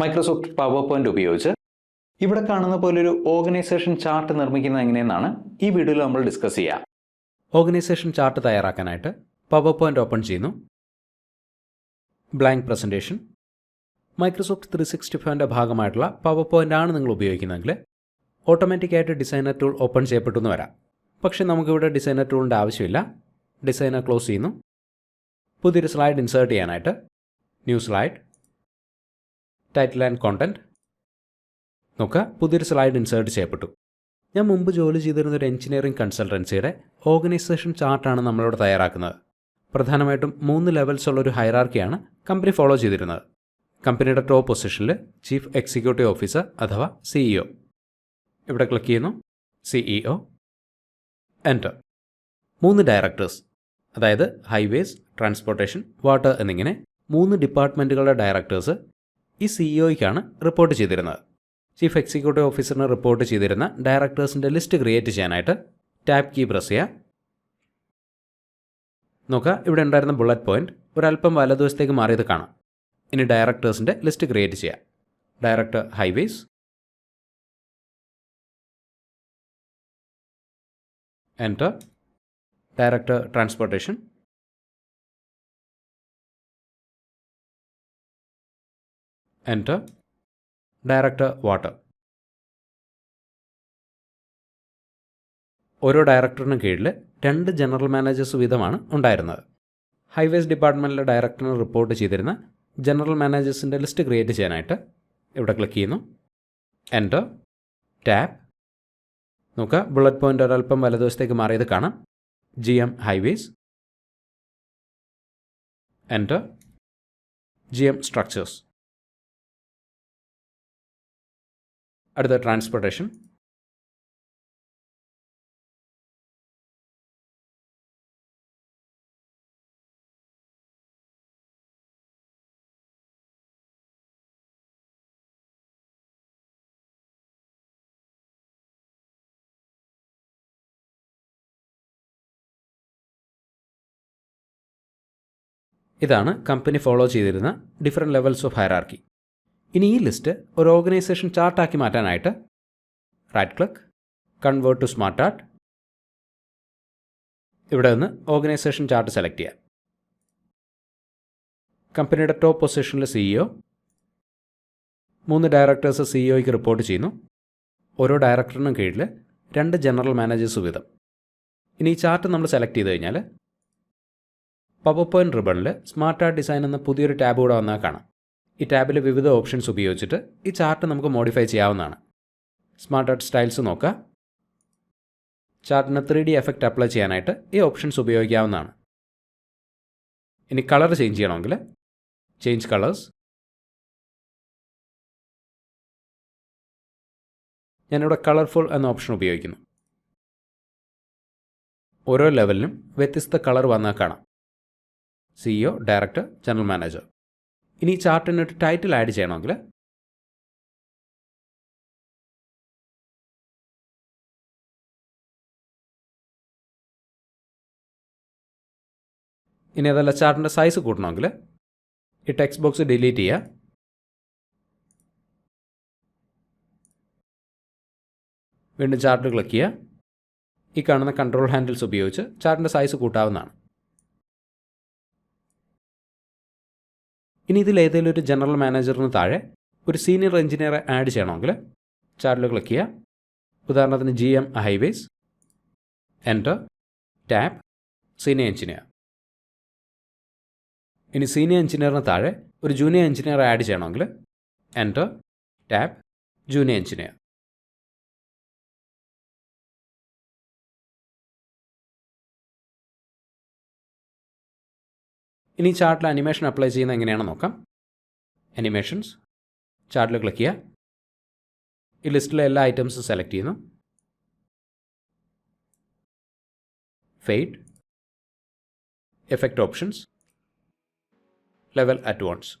Microsoft power point ഉപയോഗിച്ച് ഇവിടെ കാണുന്ന പോലെ ഒരു ഓർഗനൈസേഷൻ ചാർട്ട് നിർമ്മിക്കുന്നത് എങ്ങനെയെന്നാണ് ഈ വീഡിയോയിൽ നമ്മൾ ഡിസ്കസ് ചെയ്യുക ഓർഗനൈസേഷൻ ചാർട്ട് തയ്യാറാക്കാനായിട്ട് പവർ പോയിന്റ് ഓപ്പൺ ചെയ്യുന്നു. Blank presentation. Microsoft three sixty ഫൈവിന്റെ ഭാഗമായിട്ടുള്ള പവർ പോയിന്റ് ആണ് നിങ്ങൾ ഉപയോഗിക്കുന്നതെങ്കിൽ ഓട്ടോമാറ്റിക്കായിട്ട് ഡിസൈനർ ടൂൾ ഓപ്പൺ ചെയ്യപ്പെട്ടു എന്ന് വരാം. പക്ഷേ നമുക്കിവിടെ ഡിസൈനർ ടൂളിന്റെ ആവശ്യമില്ല. ഡിസൈനർ ക്ലോസ് ചെയ്യുന്നു. പുതിയൊരു സ്ലൈഡ് ഇൻസേർട്ട് ചെയ്യാനായിട്ട് new slide. Title and content നോക്കുക പുതിയൊരു സ്ലൈഡ് ഇൻസേർട്ട് ചെയ്യപ്പെട്ടു. ഞാൻ മുമ്പ് ജോലി ചെയ്തിരുന്ന ഒരു എഞ്ചിനീയറിംഗ് കൺസൾട്ടൻസിയുടെ ഓർഗനൈസേഷൻ ചാർട്ടാണ് നമ്മളിവിടെ തയ്യാറാക്കുന്നത്. പ്രധാനമായിട്ടും മൂന്ന് ലെവൽസ് ഉള്ള ഒരു ഹൈറാർക്കിയാണ് കമ്പനി ഫോളോ ചെയ്തിരുന്നത്. കമ്പനിയുടെ ടോപ്പ് പൊസിഷനിൽ ചീഫ് എക്സിക്യൂട്ടീവ് ഓഫീസർ അഥവാ സിഇഒ ഇവിടെ ക്ലിക്ക് ചെയ്യുന്നു. സിഇഒ എന്റർ മൂന്ന് ഡയറക്ടേഴ്സ് അതായത് ഹൈവേസ് ട്രാൻസ്പോർട്ടേഷൻ വാട്ടർ എന്നിങ്ങനെ മൂന്ന് ഡിപ്പാർട്ട്മെന്റുകളുടെ ഡയറക്ടേഴ്സ് ഈ സിഇഒയ്ക്കാണ് റിപ്പോർട്ട് ചെയ്തിരുന്നത്. ചീഫ് എക്സിക്യൂട്ടീവ് ഓഫീസറിന് റിപ്പോർട്ട് ചെയ്തിരുന്ന ഡയറക്ടേഴ്സിന്റെ ലിസ്റ്റ് ക്രിയേറ്റ് ചെയ്യാനായിട്ട് ടാപ്പ് കീ പ്രസ് ചെയ്യുക നോക്കുക ഇവിടെ ഉണ്ടായിരുന്ന ബുള്ളറ്റ് പോയിന്റ് ഒരല്പം വലതുവശത്തേക്ക് മാറിയത് കാണാം. ഇനി ഡയറക്ടേഴ്സിന്റെ ലിസ്റ്റ് ക്രിയേറ്റ് ചെയ്യാം. Director highways enter director transportation enter director water. ഓരോ ഡയറക്ടറിനും കീഴിൽ രണ്ട് ജനറൽ മാനേജേഴ്സ് വീതമാണ് ഉണ്ടായിരുന്നത്. ഹൈവേസ് ഡിപ്പാർട്ട്മെന്റിലെ ഡയറക്ടറിന് റിപ്പോർട്ട് ചെയ്തിരുന്ന ജനറൽ മാനേജേഴ്സിന്റെ ലിസ്റ്റ് ക്രിയേറ്റ് ചെയ്യാനായിട്ട് ഇവിടെ ക്ലിക്ക് ചെയ്യുന്നു. എന്റർ ടാപ്പ് നോക്കുക ബുള്ളറ്റ് പോയിന്റ് ഒരല്പം വലതുവശത്തേക്ക് മാറിയത് കാണാം. G M highways enter G M structures അടുത്ത ട്രാൻസ്പോർട്ടേഷൻ ഇതാണ് കമ്പനി ഫോളോ ചെയ്തിരുന്ന ഡിഫറെന്റ് ലെവൽസ് ഓഫ് ഹയറാർക്കി ഇനി ഈ ലിസ്റ്റ് ഒരു ഓർഗനൈസേഷൻ ചാർട്ടാക്കി മാറ്റാനായിട്ട് right click convert to smart art ഇവിടെ നിന്ന് ഓർഗനൈസേഷൻ ചാർട്ട് സെലക്ട് ചെയ്യാം. കമ്പനിയുടെ ടോപ്പ് പൊസിഷനിൽ സിഇഒ മൂന്ന് ഡയറക്ടേഴ്സ് സിഇഒയ്ക്ക് റിപ്പോർട്ട് ചെയ്യുന്നു. ഓരോ ഡയറക്ടറിനും കീഴിൽ രണ്ട് ജനറൽ മാനേജേഴ്സ് വീതം. ഇനി ഈ ചാർട്ട് നമ്മൾ സെലക്ട് ചെയ്ത് കഴിഞ്ഞാൽ പവർ പോയിന്റ് റിബണിൽ സ്മാർട്ട് ആർട്ട് ഡിസൈൻ എന്ന പുതിയൊരു ടാബ് കൂടെ വന്നാൽ കാണാം. ഈ ടാബിൽ വിവിധ ഓപ്ഷൻസ് ഉപയോഗിച്ചിട്ട് ഈ ചാർട്ട് നമുക്ക് മോഡിഫൈ ചെയ്യാവുന്നതാണ്. സ്മാർട്ട് ആർട്ട് സ്റ്റൈൽസ് നോക്കുക ചാർട്ടിന് ത്രീ ഡി എഫക്റ്റ് അപ്ലൈ ചെയ്യാനായിട്ട് ഈ ഓപ്ഷൻസ് ഉപയോഗിക്കാവുന്നതാണ്. ഇനി കളർ ചേഞ്ച് ചെയ്യണമെങ്കിൽ ചേഞ്ച് കളേഴ്സ് ഞാനിവിടെ കളർഫുൾ എന്ന ഓപ്ഷൻ ഉപയോഗിക്കുന്നു. ഓരോ ലെവലിനും വ്യത്യസ്ത കളർ വന്നാൽ കാണാം. സിഇഒ ഡയറക്ടർ ജനറൽ മാനേജർ ഇനി ചാർട്ടിന് ഒരു ടൈറ്റിൽ ആഡ് ചെയ്യണമെങ്കിൽ ഇനി അതല്ല ചാർട്ടിന്റെ സൈസ് കൂട്ടണമെങ്കിൽ ഈ ടെക്സ്റ്റ് ബോക്സ് ഡിലീറ്റ് ചെയ്യുക. വീണ്ടും ചാർട്ട് ക്ലിക്ക് ചെയ്യുക. ഈ കാണുന്ന കൺട്രോൾ ഹാൻഡിൽസ് ഉപയോഗിച്ച് ചാർട്ടിന്റെ സൈസ് കൂട്ടാവുന്നതാണ്. ഇനി ഇതിൽ ഏതെങ്കിലും ഒരു ജനറൽ മാനേജറിന് താഴെ ഒരു സീനിയർ എഞ്ചിനീയറെ ആഡ് ചെയ്യണമെങ്കിൽ ചാർട്ടിൽ ക്ലിക്ക് ചെയ്യുക. ഉദാഹരണത്തിന് G M highways enter tap senior engineer ഇനി സീനിയർ എഞ്ചിനീയറിന് താഴെ ഒരു ജൂനിയർ എഞ്ചിനീയർ ആഡ് ചെയ്യണമെങ്കിൽ എന്റർ ടാപ്പ് ജൂനിയർ എഞ്ചിനീയർ ഇനി ചാർട്ടിൽ അനിമേഷൻ അപ്ലൈ ചെയ്യുന്നത് എങ്ങനെയാണെന്ന് നോക്കാം. അനിമേഷൻസ് ചാർട്ടിൽ ക്ലിക്ക് ചെയ്യുക. ഈ ലിസ്റ്റിലെ എല്ലാ ഐറ്റംസും സെലക്ട് ചെയ്യുന്നു. Fade effect options level at once